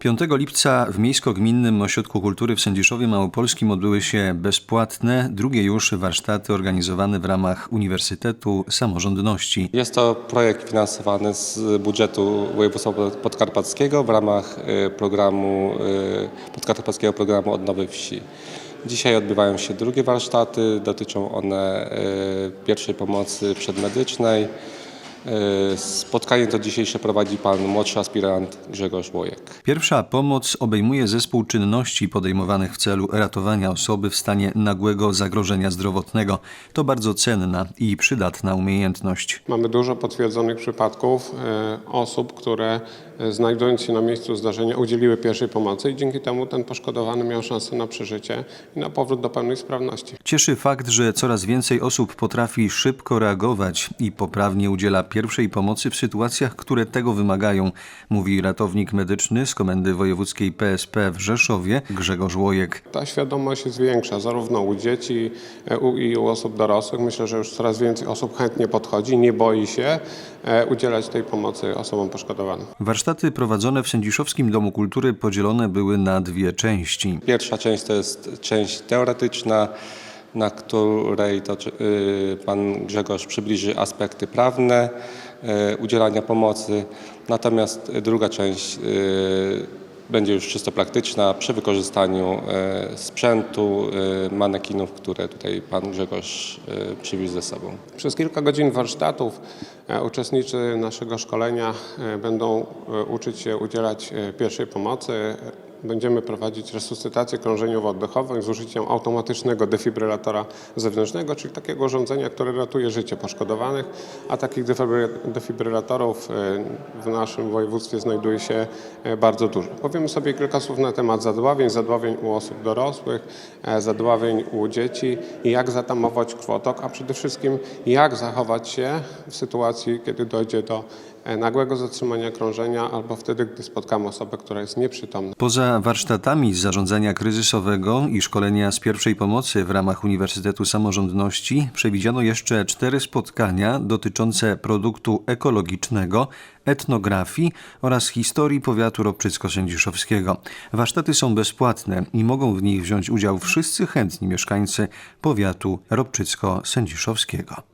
5 lipca w Miejsko-Gminnym Ośrodku Kultury w Sędziszowie Małopolskim odbyły się bezpłatne, drugie już warsztaty organizowane w ramach Uniwersytetu Samorządności. Jest to projekt finansowany z budżetu województwa podkarpackiego w ramach y, programu, y, podkarpackiego programu odnowy wsi. Dzisiaj odbywają się drugie warsztaty, dotyczą one y, pierwszej pomocy przedmedycznej. Y, Spotkanie to dzisiejsze prowadzi pan młodszy aspirant Grzegorz Łojek. Pierwsza pomoc obejmuje zespół czynności podejmowanych w celu ratowania osoby w stanie nagłego zagrożenia zdrowotnego. To bardzo cenna i przydatna umiejętność. Mamy dużo potwierdzonych przypadków e, osób, które e, znajdując się na miejscu zdarzenia udzieliły pierwszej pomocy i dzięki temu ten poszkodowany miał szansę na przeżycie i na powrót do pełnej sprawności. Cieszy fakt, że coraz więcej osób potrafi szybko reagować i poprawnie udziela pierwszej pomocy w sytuacjach, które tego wymagają, mówi ratownik medyczny z Komendy Wojewódzkiej PSP w Rzeszowie Grzegorz Łojek. Ta świadomość jest większa zarówno u dzieci e, u, i u osób dorosłych. Myślę, że już coraz więcej osób chętnie podchodzi, nie boi się e, udzielać tej pomocy osobom poszkodowanym. Warsztaty prowadzone w Sędziszowskim Domu Kultury podzielone były na dwie części. Pierwsza część to jest część teoretyczna, na której to, y, pan Grzegorz przybliży aspekty prawne y, udzielania pomocy. Natomiast druga część y, będzie już czysto praktyczna przy wykorzystaniu sprzętu, manekinów, które tutaj pan Grzegorz przywiózł ze sobą. Przez kilka godzin warsztatów e, uczestnicy naszego szkolenia e, będą e, uczyć się udzielać pierwszej pomocy. Będziemy prowadzić resuscytację krążeniowo-oddechową z użyciem automatycznego defibrylatora zewnętrznego, czyli takiego urządzenia, które ratuje życie poszkodowanych, a takich defibry- defibrylatorów e, w naszym województwie znajduje się e, bardzo dużo. Powiemy sobie kilka słów na temat zadławień, zadławień u osób dorosłych, e, zadławień u dzieci i jak zatamować krwotok, a przede wszystkim jak zachować się w sytuacji, kiedy dojdzie do nagłego zatrzymania krążenia albo wtedy, gdy spotkamy osobę, która jest nieprzytomna. Poza warsztatami z zarządzania kryzysowego i szkolenia z pierwszej pomocy w ramach Uniwersytetu Samorządności przewidziano jeszcze cztery spotkania dotyczące produktu ekologicznego, etnografii oraz historii powiatu ropczycko-sędziszowskiego. Warsztaty są bezpłatne i mogą w nich wziąć udział wszyscy chętni mieszkańcy powiatu ropczycko-sędziszowskiego.